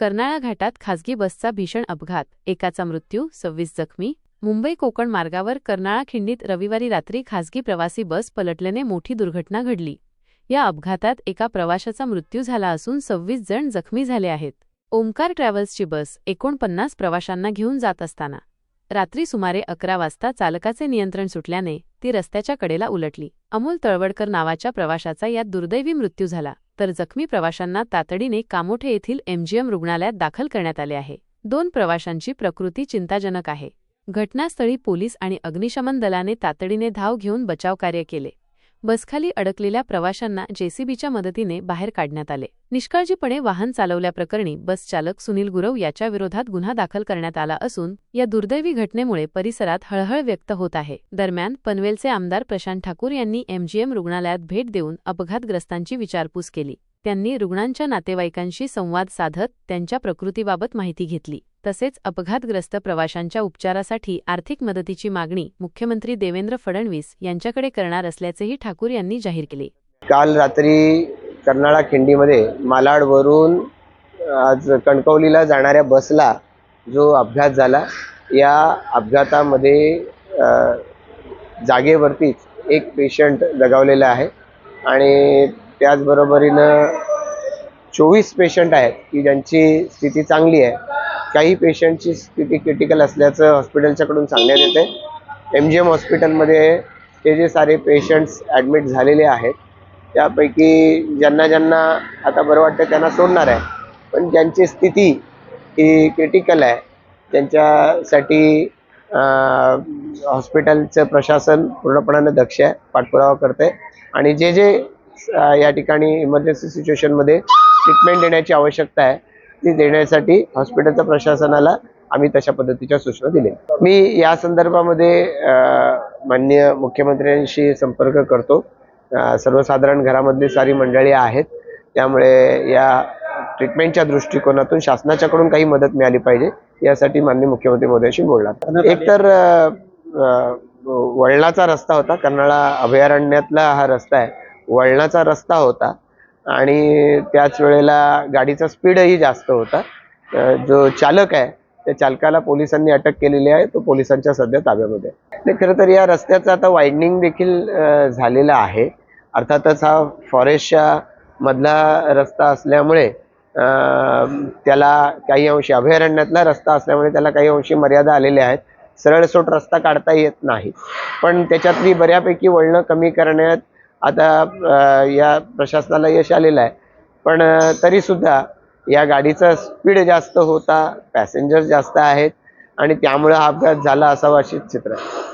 कर्नाळा घाटात खासगी बसचा भीषण अपघात. एकाचा मृत्यू सव्वीस जखमी. मुंबई कोकण मार्गावर कर्नाळा खिंडीत रविवारी रात्री खासगी प्रवासी बस पलटल्याने मोठी दुर्घटना घडली. या अपघातात एका प्रवाशाचा मृत्यू झाला असून सव्वीस जण जखमी झाले आहेत. ओमकार ट्रॅव्हल्सची बस एकोणपन्नास प्रवाशांना घेऊन जात असताना. रात्री सुमारे अकरा वाजता चालकाचे नियंत्रण सुटल्याने ती रस्त्याच्या कडेला उलटली. अमोल तळवडकर नावाच्या प्रवाशाचा यात दुर्दैवी मृत्यू झाला. तर जखमी प्रवाशांना तातडीने कामोठे येथील एमजीएम रुग्णालयात दाखल करण्यात आले आहे. दोन प्रवाशांची प्रकृती चिंताजनक आहे. घटनास्थळी पोलीस आणि अग्निशमन दलाने तातडीने धाव घेऊन बचावकार्य केले. बसखाली अडकलेल्या प्रवाशांना जेसीबीच्या मदतीने बाहेर काढण्यात आले. निष्काळजीपणे वाहन चालवल्याप्रकरणी बस चालक सुनील गुरव याच्या विरोधात गुन्हा दाखल करण्यात आला असून या दुर्दैवी घटनेमुळे परिसरात हळहळ व्यक्त होत आहे. दरम्यान पनवेलचे आमदार प्रशांत ठाकूर यांनी एमजीएम रुग्णालयात भेट देऊन अपघातग्रस्तांची विचारपूस केली. त्यांनी रुग्णांच्या नातेवाईकांशी संवाद साधत त्यांच्या प्रकृतीबाबत माहिती घेतली. तसेच अपघातग्रस्त प्रवाशांच्या उपचारासाठी आर्थिक मदतीची मागणी मुख्यमंत्री देवेंद्र फडणवीस यांच्याकडे करणार असल्याचेही ठाकूर यांनी जाहीर केले. काल रात्री कर्नाळा खिंडीमध्ये मालाडवरून आज कणकवलीला जाणाऱ्या बसला जो अपघात झाला या अपघातामध्ये जागेवरतीच एक पेशंट दगावलेला आहे. आणि त्याचबरोबरीनं चोवीस पेशंट आहेत की ज्यांची स्थिती चांगली आहे. काही पेशंटची स्थिती क्रिटिकल असल्याचं हॉस्पिटलच्याकडून सांगण्यात येते एम जी एम हॉस्पिटलमध्ये ते जे सारे पेशंट्स ॲडमिट झालेले आहेत त्यापैकी ज्यांना ज्यांना आता बरं वाटतं त्यांना सोडणार आहे. पण ज्यांची स्थिती ही क्रिटिकल आहे त्यांच्यासाठी हॉस्पिटलचं प्रशासन पूर्णपणानं दक्ष आहे पाठपुरावा करते आणि जे जे या ठिकाणी इमर्जन्सी सिच्युएशनमध्ये ट्रीटमेंट देण्याची आवश्यकता आहे. ती देण्यासाठी हॉस्पिटलच्या प्रशासनाला आम्ही तशा पद्धतीच्या सूचना दिल्या मी या संदर्भामध्ये माननीय मुख्यमंत्र्यांशी संपर्क करतो. सर्वसाधारण घरामधली सारी मंडळी आहेत. त्यामुळे या ट्रीटमेंटच्या दृष्टिकोनातून शासनाच्याकडून काही मदत मिळाली पाहिजे यासाठी माननीय मुख्यमंत्री मोदयांशी बोलणार एकतर वळणाचा रस्ता होता. कर्नाळा अभयारण्यातला हा रस्ता आहे. वळणाचा रस्ता होता आणि त्याच वेळेला गाडीचा स्पीडही जास्त होता. जो चालक आहे त्या चालकाला पोलिसांनी अटक केलेली आहे तो पोलिसांच्या सध्या ताब्यामध्ये आहे. खरं तर या रस्त्याचं आता वाइडनिंग देखील झालेला झालेलं आहे. अर्थातच हा फॉरेस्टच्या मधला रस्ता असल्यामुळे त्याला काही अंशी अभयारण्यातला रस्ता असल्यामुळे त्याला काही अंशी मर्यादा आलेल्या आहेत. सरळसोट रस्ता काढता येत नाही. पण त्याच्यातली बऱ्यापैकी वळणं कमी करण्यात आता या प्रशासनाला यश आलेलं आहे. पण तरीसुद्धा या गाडीचा स्पीड जास्त होता पॅसेंजर जास्त आहेत आणि त्यामुळे हा अपघात झाला असावा अशीच चित्र. आहे